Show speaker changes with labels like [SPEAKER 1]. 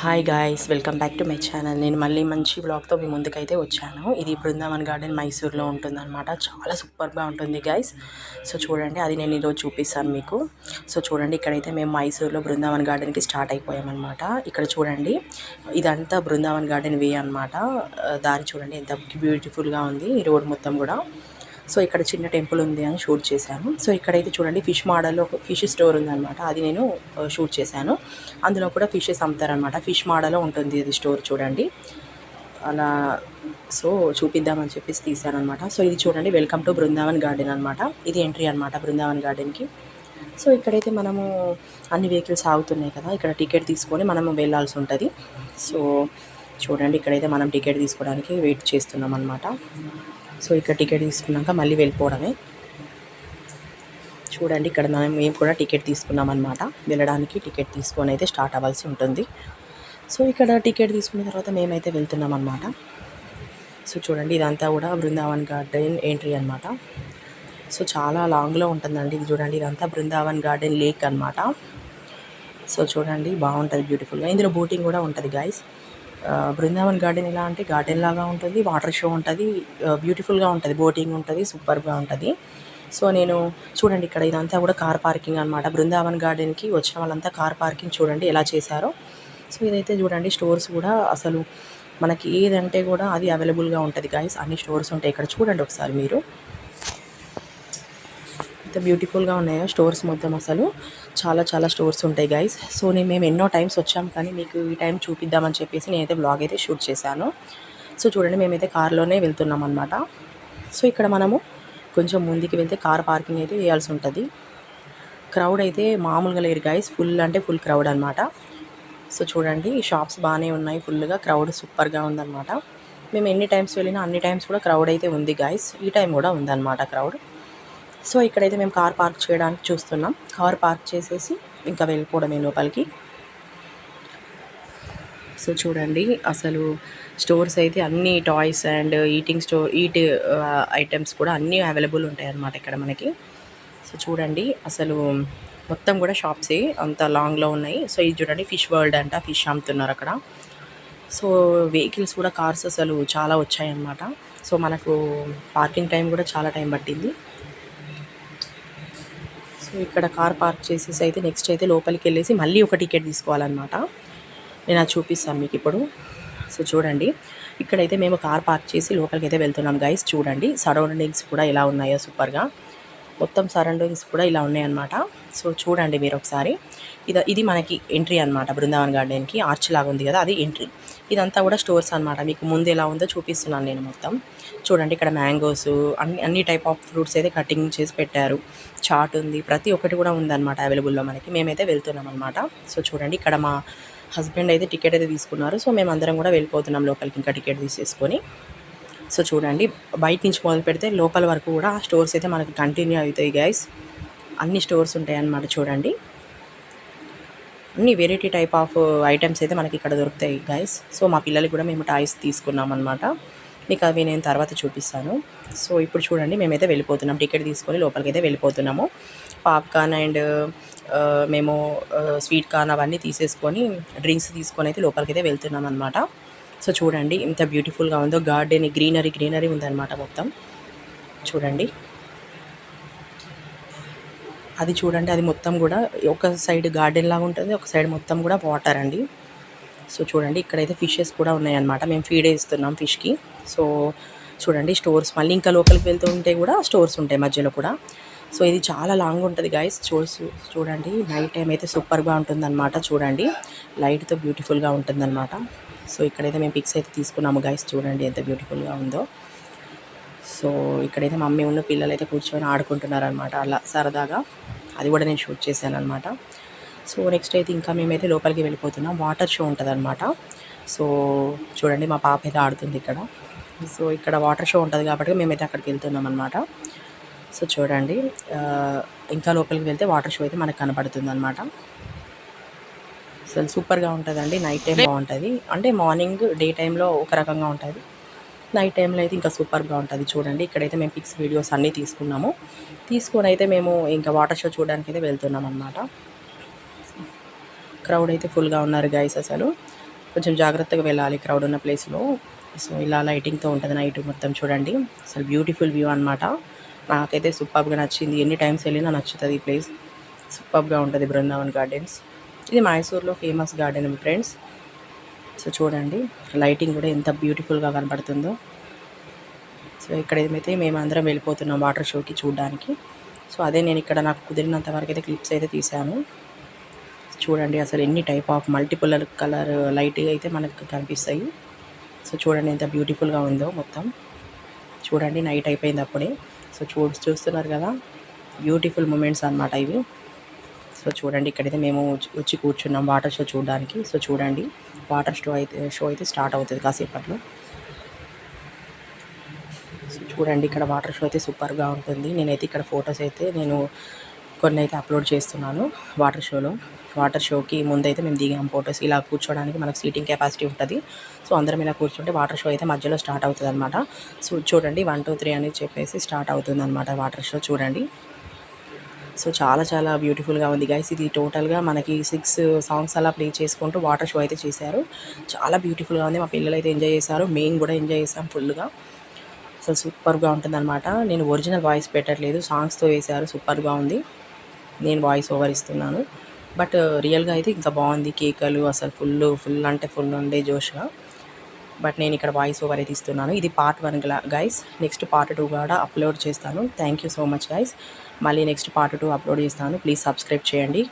[SPEAKER 1] Hi guys welcome back to my channel నేను మళ్ళీ మంచి బ్లాగ్తో మీ ముందుకైతే వచ్చాను. ఇది బృందావన్ గార్డెన్ మైసూర్లో ఉంటుందన్నమాట. చాలా సూపర్గా ఉంటుంది గాయస్ సో చూడండి అది నేను ఈరోజు చూపిస్తాను మీకు. సో చూడండి ఇక్కడైతే మేము మైసూర్లో బృందావన్ గార్డెన్కి స్టార్ట్ అయిపోయామన్నమాట. ఇక్కడ చూడండి ఇదంతా బృందావన్ గార్డెన్ వే అనమాట దారి చూడండి ఎంత బ్యూటిఫుల్గా ఉంది. ఈ రోడ్ మొత్తం కూడా. సో ఇక్కడ చిన్న టెంపుల్ ఉంది అని షూట్ చేశాను. సో ఇక్కడైతే చూడండి ఫిష్ మోడల్లో ఒక ఫిష్ స్టోర్ ఉందన్నమాట. అది నేను షూట్ చేశాను. అందులో కూడా ఫిషెస్ అమ్ముతారనమాట ఫిష్ మోడల్లో ఉంటుంది ఇది స్టోర్ చూడండి. అలా సో చూపిద్దామని చెప్పేసి తీశానమాట సో ఇది చూడండి వెల్కమ్ టు బృందావన్ గార్డెన్ అనమాట ఇది ఎంట్రీ అనమాట బృందావన్ గార్డెన్కి. సో ఇక్కడైతే మనము అన్ని వెహికల్స్ ఆగుతున్నాయి కదా ఇక్కడ టికెట్ తీసుకొని మనము వెళ్ళాల్సి ఉంటుంది. సో చూడండి ఇక్కడైతే మనం టికెట్ తీసుకోవడానికి వెయిట్ చేస్తున్నాం అనమాట సో ఇక్కడ టికెట్ తీసుకున్నాక మళ్ళీ వెళ్ళిపోవడమే. చూడండి ఇక్కడ మనం మేము కూడా టికెట్ తీసుకున్నాం అనమాట వెళ్ళడానికి టికెట్ తీసుకొని అయితే స్టార్ట్ అవ్వాల్సి ఉంటుంది. సో ఇక్కడ టికెట్ తీసుకున్న తర్వాత మేమైతే వెళ్తున్నాం అనమాట సో చూడండి ఇదంతా కూడా బృందావన్ గార్డెన్ ఎంట్రీ అనమాట సో చాలా లాంగ్లో ఉంటుందండి. ఇది చూడండి ఇదంతా బృందావన్ గార్డెన్ లేక్ అనమాట సో చూడండి బాగుంటుంది బ్యూటిఫుల్గా. ఇందులో బోటింగ్ కూడా ఉంటుంది గాయస్ బృందావన్ గార్డెన్ ఎలా అంటే గార్డెన్ లాగా ఉంటుంది వాటర్ షో ఉంటుంది బ్యూటిఫుల్గా ఉంటుంది బోటింగ్ ఉంటుంది సూపర్గా ఉంటుంది. సో నేను చూడండి ఇక్కడ ఇదంతా కూడా కార్ పార్కింగ్ అనమాట బృందావన్ గార్డెన్కి వచ్చిన వాళ్ళంతా కార్ పార్కింగ్ చూడండి ఎలా చేశారో. సో ఇదైతే చూడండి స్టోర్స్ కూడా అసలు మనకి ఏదంటే కూడా అది అవైలబుల్గా ఉంటుంది గాయస్ అన్ని స్టోర్స్ ఉంటాయి ఇక్కడ. చూడండి ఒకసారి మీరు. ఎంత బ్యూటిఫుల్గా ఉన్నాయో స్టోర్స్ మొత్తం అసలు? చాలా చాలా స్టోర్స్ ఉంటాయి గైస్ సో నేను మేము ఎన్నో టైమ్స్ వచ్చాం కానీ మీకు ఈ టైం చూపిద్దామని చెప్పేసి నేనైతే బ్లాగ్ అయితే షూట్ చేశాను. సో చూడండి మేమైతే కార్లోనే వెళ్తున్నాం అనమాట సో ఇక్కడ మనము కొంచెం ముందుకు వెళ్తే కార్ పార్కింగ్ అయితే వేయాల్సి ఉంటుంది. క్రౌడ్ అయితే మామూలుగా లేరు గైస్ ఫుల్ అంటే ఫుల్ క్రౌడ్ అనమాట సో చూడండి షాప్స్ బాగానే ఉన్నాయి. ఫుల్గా క్రౌడ్ సూపర్గా ఉందన్నమాట. మేము ఎన్ని టైమ్స్ వెళ్ళినా అన్ని టైమ్స్ కూడా క్రౌడ్ అయితే ఉంది గాయస్ ఈ టైం కూడా ఉందన్నమాట క్రౌడ్ సో ఇక్కడైతే మేము కార్ పార్క్ చేయడానికి చూస్తున్నాం. కార్ పార్క్ చేసేసి ఇంకా వెళ్ళిపోవడమే లోపలికి. సో చూడండి అసలు స్టోర్స్ అయితే అన్ని toys and eating store eat items కూడా అన్నీ అవైలబుల్ ఉంటాయి అన్నమాట ఇక్కడ మనకి. సో చూడండి అసలు మొత్తం కూడా షాప్సే అంత లాంగ్లో ఉన్నాయి. సో ఇది చూడండి ఫిష్ వరల్డ్ అంట ఫిష్ అమ్ముతున్నారు అక్కడ. సో వెహికల్స్ కూడా కార్స్ అసలు చాలా వచ్చాయన్నమాట. సో మనకు పార్కింగ్ టైం కూడా చాలా టైం పట్టింది. సో ఇక్కడ కార్ పార్క్ చేసేసి అయితే నెక్స్ట్ అయితే లోపలికి వెళ్ళేసి మళ్ళీ ఒక టికెట్ తీసుకోవాలన్నమాట. నేను అది చూపిస్తాను మీకు ఇప్పుడు. సో చూడండి ఇక్కడైతే మేము కార్ పార్క్ చేసి లోపలికి అయితే వెళ్తున్నాం. గైస్ చూడండి సరౌండింగ్స్ కూడా ఎలా ఉన్నాయో సూపర్గా మొత్తం సరౌండింగ్స్ కూడా ఇలా ఉన్నాయన్నమాట. సో చూడండి మీరు ఒకసారి. ఇది ఇది మనకి ఎంట్రీ అనమాట బృందావన్ గార్డెన్కి. ఆర్చ్ లాగా ఉంది కదా అది ఎంట్రీ. ఇదంతా కూడా స్టోర్స్ అనమాట మీకు ముందు ఎలా ఉందో చూపిస్తున్నాను నేను మొత్తం. చూడండి ఇక్కడ మ్యాంగోస్ అన్ని అన్ని టైప్ ఆఫ్ ఫ్రూట్స్ అయితే కటింగ్ చేసి పెట్టారు. చాట్ ఉంది. ప్రతి ఒక్కటి కూడా ఉందన్నమాట అవైలబుల్లో మనకి. మేమైతే వెళ్తున్నాం అనమాట సో చూడండి ఇక్కడ మా హస్బెండ్ అయితే టికెట్ అయితే తీసుకున్నారు. సో మేము అందరం కూడా వెళ్ళిపోతున్నాం లోపలికి ఇంకా టికెట్ తీసేసుకొని. సో చూడండి బయట నుంచి మొదలు పెడితే లోపల వరకు కూడా స్టోర్స్ అయితే మనకు కంటిన్యూ అవుతాయి గైస్ అన్ని స్టోర్స్ ఉంటాయి అన్నమాట చూడండి. అన్ని వెరైటీ టైప్ ఆఫ్ ఐటమ్స్ అయితే మనకి ఇక్కడ దొరుకుతాయి గైస్ సో మా పిల్లలకి కూడా మేము టాయ్స్ తీసుకున్నాం అనమాట మీకు అవి నేను తర్వాత చూపిస్తాను. సో ఇప్పుడు చూడండి మేమైతే వెళ్ళిపోతున్నాం. టికెట్ తీసుకొని లోపలికి అయితే వెళ్ళిపోతున్నాము పాప్కార్న్ అండ్ uh, మేము uh, స్వీట్ కార్న్ అవన్నీ తీసేసుకొని డ్రింక్స్ తీసుకొని అయితే లోపలికి అయితే వెళ్తున్నాం అనమాట సో చూడండి ఎంత బ్యూటిఫుల్గా ఉందో. గార్డెన్ గ్రీనరీ గ్రీనరీ ఉందన్నమాట మొత్తం. చూడండి. అది చూడండి అది మొత్తం కూడా ఒక సైడ్ గార్డెన్ లాగా ఉంటుంది ఒక సైడ్ మొత్తం కూడా వాటర్ అండి. సో చూడండి ఇక్కడైతే ఫిషెస్ కూడా ఉన్నాయన్నమాట. మేము ఫీడ్ వేస్తున్నాం ఫిష్కి సో చూడండి స్టోర్స్ మళ్ళీ ఇంకా లోపలికి వెళ్తూ ఉంటే కూడా స్టోర్స్ ఉంటాయి మధ్యలో కూడా. సో ఇది చాలా లాంగ్ ఉంటుంది గాయస్ స్టోర్స్ చూడండి నైట్ టైం అయితే సూపర్గా ఉంటుందన్నమాట చూడండి. లైట్తో బ్యూటిఫుల్గా ఉంటుందన్నమాట. సో ఇక్కడైతే మేము పిక్స్ అయితే తీసుకున్నాము గాయస్ చూడండి ఎంత బ్యూటిఫుల్గా ఉందో. సో ఇక్కడైతే మమ్మీ ఉన్న పిల్లలు అయితే కూర్చొని ఆడుకుంటున్నారు అనమాట అలా సరదాగా. అది కూడా నేను షూట్ చేశాను అనమాట సో నెక్స్ట్ అయితే ఇంకా మేమైతే లోపలికి వెళ్ళిపోతున్నాం. వాటర్ షో ఉంటుందనమాట సో చూడండి మా పాప అయితే ఆడుతుంది ఇక్కడ. సో ఇక్కడ వాటర్ షో ఉంటుంది కాబట్టి మేమైతే అక్కడికి వెళ్తున్నాం అనమాట సో చూడండి ఇంకా లోపలికి వెళ్తే వాటర్ షో అయితే మనకు కనబడుతుంది అనమాట అసలు సూపర్గా ఉంటుందండి. నైట్ టైం బాగుంటుంది. అంటే మార్నింగ్ డే టైంలో ఒక రకంగా ఉంటుంది. నైట్ టైంలో అయితే ఇంకా సూపర్గా ఉంటుంది చూడండి. ఇక్కడైతే మేము పిక్స్ వీడియోస్ అన్నీ తీసుకున్నాము. తీసుకొని అయితే మేము ఇంకా వాటర్ షో చూడడానికి అయితే వెళ్తున్నాం అనమాట క్రౌడ్ అయితే ఫుల్గా ఉన్నారు గైస్ అసలు. కొంచెం జాగ్రత్తగా వెళ్ళాలి క్రౌడ్ ఉన్న ప్లేస్లో. సో ఇలా లైటింగ్తో ఉంటుంది నైట్ మొత్తం చూడండి. అసలు బ్యూటిఫుల్ వ్యూ అనమాట నాకైతే సూపర్గా నచ్చింది. ఎన్ని టైమ్స్ వెళ్ళినా నచ్చుతుంది ఈ ప్లేస్. సూపర్గా ఉంటుంది బృందావన్ గార్డెన్స్. ఇది మైసూర్లో ఫేమస్ గార్డెన్ ఫ్రెండ్స్. సో చూడండి లైటింగ్ కూడా ఎంత బ్యూటిఫుల్గా కనబడుతుందో. సో ఇక్కడ ఏమైతే మేము అందరం వెళ్ళిపోతున్నాం వాటర్ షోకి చూడడానికి. సో అదే నేను ఇక్కడ నాకు కుదిరినంత వరకు అయితే క్లిప్స్ అయితే తీశాను. చూడండి అసలు ఎన్ని type of multiple colour light అయితే మనకు కనిపిస్తాయి. సో చూడండి ఎంత బ్యూటిఫుల్గా ఉందో మొత్తం. చూడండి నైట్ అయిపోయింది అప్పుడే. సో చూ చూస్తున్నారు కదా బ్యూటిఫుల్ మూమెంట్స్ అనమాట ఇవి. సో చూడండి ఇక్కడైతే మేము వచ్చి కూర్చున్నాం వాటర్ షో చూడడానికి. సో చూడండి వాటర్ షో అయితే షో అయితే స్టార్ట్ అవుతుంది కాసేపట్లో. సో చూడండి ఇక్కడ వాటర్ షో అయితే సూపర్గా ఉంటుంది. నేనైతే ఇక్కడ ఫొటోస్ అయితే నేను కొన్ని అయితే అప్లోడ్ చేస్తున్నాను వాటర్ షోలో. వాటర్ షోకి ముందైతే మేము దిగాం ఫొటోస్. ఇలా కూర్చోడానికి మనకు సీటింగ్ కెపాసిటీ ఉంటుంది. సో అందరం ఇలా కూర్చుంటే వాటర్ షో అయితే మధ్యలో స్టార్ట్ అవుతుంది అనమాట సో చూడండి వన్ టూ త్రీ అని చెప్పేసి స్టార్ట్ అవుతుంది అనమాట వాటర్ షో. చూడండి. సో చాలా చాలా బ్యూటిఫుల్గా ఉంది. గైస్ ఇది టోటల్గా మనకి సిక్స్ సాంగ్స్ అలా ప్లే చేసుకుంటూ వాటర్ షో అయితే చేశారు. చాలా బ్యూటిఫుల్గా ఉంది. మా పిల్లలు అయితే ఎంజాయ్ చేశారు. మేము కూడా ఎంజాయ్ చేసాం ఫుల్గా అసలు సూపర్గా ఉంటుందన్నమాట. నేను ఒరిజినల్ వాయిస్ పెట్టట్లేదు. సాంగ్స్తో వేశారు. సూపర్గా ఉంది. నేను వాయిస్ ఓవర్ ఇస్తున్నాను. బట్ రియల్గా అయితే ఇంకా బాగుంది. కేకలు అసలు ఫుల్ ఫుల్ అంటే ఫుల్ ఉండే జోష్గా. బట్ నేను ఇక్కడ వాయిస్ ఓవర్ అయితే ఇస్తున్నాను ఇది part one guys next part two కూడా అప్లోడ్ చేస్తాను. Thank you so much guys మళ్ళీ నెక్స్ట్ పార్ట్ టూ అప్లోడ్ చేస్తాను. ప్లీజ్ సబ్స్క్రైబ్ చేయండి.